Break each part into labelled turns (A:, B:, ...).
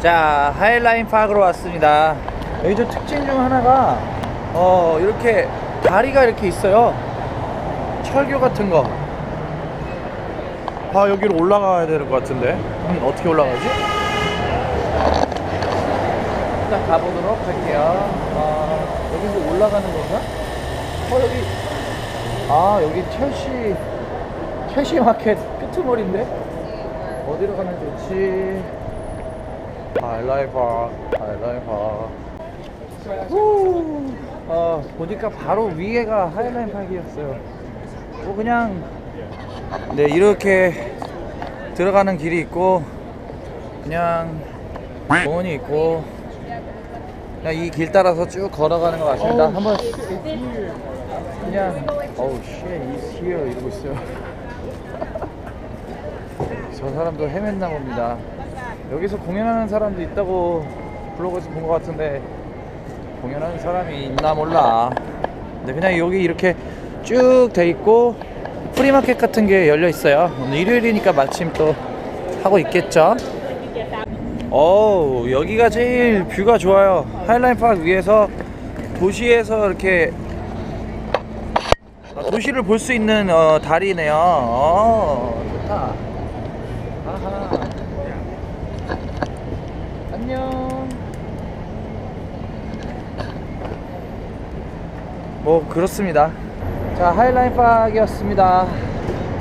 A: 자 하이라인 파크로 왔습니다. 여기 저 특징 중 하나가 어 이렇게 다리가 이렇게 있어요. 철교 같은 거.
B: 아 여기로 올라가야 될것 같은데.
A: 음, 어떻게 올라가지? 일단 가보도록 할게요. 어, 여기서 올라가는 건가? 어 여기. 아 여기 첼시 첼시 마켓 끄트머리인데? 어디로 가면 좋지? 파크 후. 어, 보니까 바로 위에가 하이라인 파크였어요. 뭐 그냥 네 이렇게 들어가는 길이 있고 그냥 공원이 있고 그냥 이 길 따라서 쭉 걸어가는 것 같습니다. 한번 그냥 어우 he's here 이러고 있어요. 저 사람도 헤맸나 봅니다. 여기서 공연하는 사람도 있다고 블로그에서 본 것 같은데 공연하는 사람이 있나 몰라. 근데 그냥 여기 이렇게 쭉 돼 있고 프리마켓 같은 게 열려 있어요. 오늘 일요일이니까 마침 또 하고 있겠죠. 어우 여기가 제일 뷰가 좋아요. 하이라인 파크 위에서 도시에서 이렇게 어, 도시를 볼 수 있는 어, 다리네요. 어, 좋다. 아하. 안녕. 뭐 그렇습니다. 자 하이라인 파크였습니다.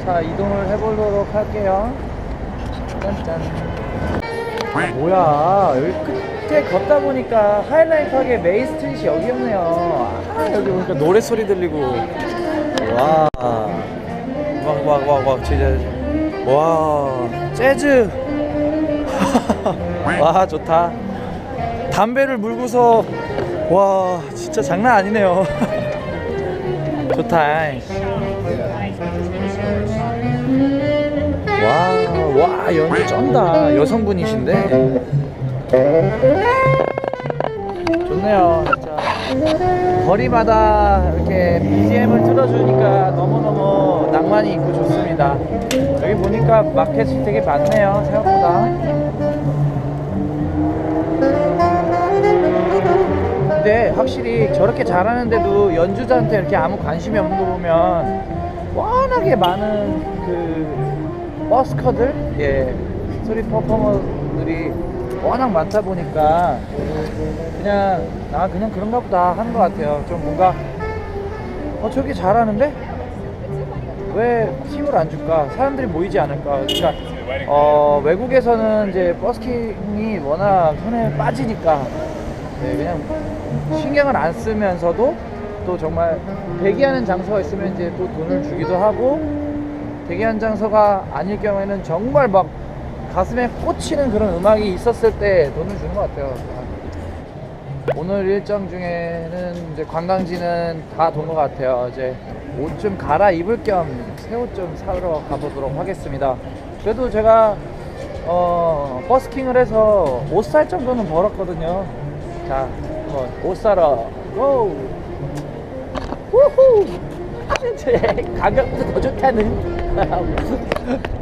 A: 자 이동을 해보도록 할게요. 짠짠. 아, 뭐야 여기 끝에 걷다 보니까 하이라인 파크의 메인 스트릿이 여기였네요. 아, 여기 보니까 노래 소리 들리고 와. 와와와와 진짜 와 재즈 와 좋다 담배를 물고서 와 진짜 장난 아니네요 좋다. 와 와 연기 쩐다. 여성분이신데. 좋네요 진짜. 거리마다 이렇게 BGM을 틀어주니까 너무너무 낭만이 있고 좋습니다. 여기 보니까 마켓이 되게 많네요 생각보다 근데 확실히 저렇게 잘하는데도 연주자한테 이렇게 아무 관심이 없는 거 보면 워낙에 많은 그 버스커들 예 스트릿 퍼포머들이 워낙 많다 보니까 그냥 아 그냥 그런가 보다 하는 것 같아요. 좀 뭔가 어 저렇게 잘하는데? 왜 팁을 안 줄까? 사람들이 모이지 않을까? 그러니까 어 외국에서는 이제 버스킹이 워낙 손에 빠지니까 네, 그냥 신경을 안 쓰면서도 또 정말 대기하는 장소가 있으면 이제 또 돈을 주기도 하고 대기하는 장소가 아닐 경우에는 정말 막 가슴에 꽂히는 그런 음악이 있었을 때 돈을 주는 것 같아요. 오늘 일정 중에는 이제 관광지는 다 돈 것 같아요. 이제 옷 좀 갈아입을 겸 새 옷 좀 사러 가보도록 하겠습니다. 그래도 제가 어, 버스킹을 해서 옷 살 정도는 벌었거든요. 자, 한번 옷 사러 고! 우후! 가격보다 더 좋다는.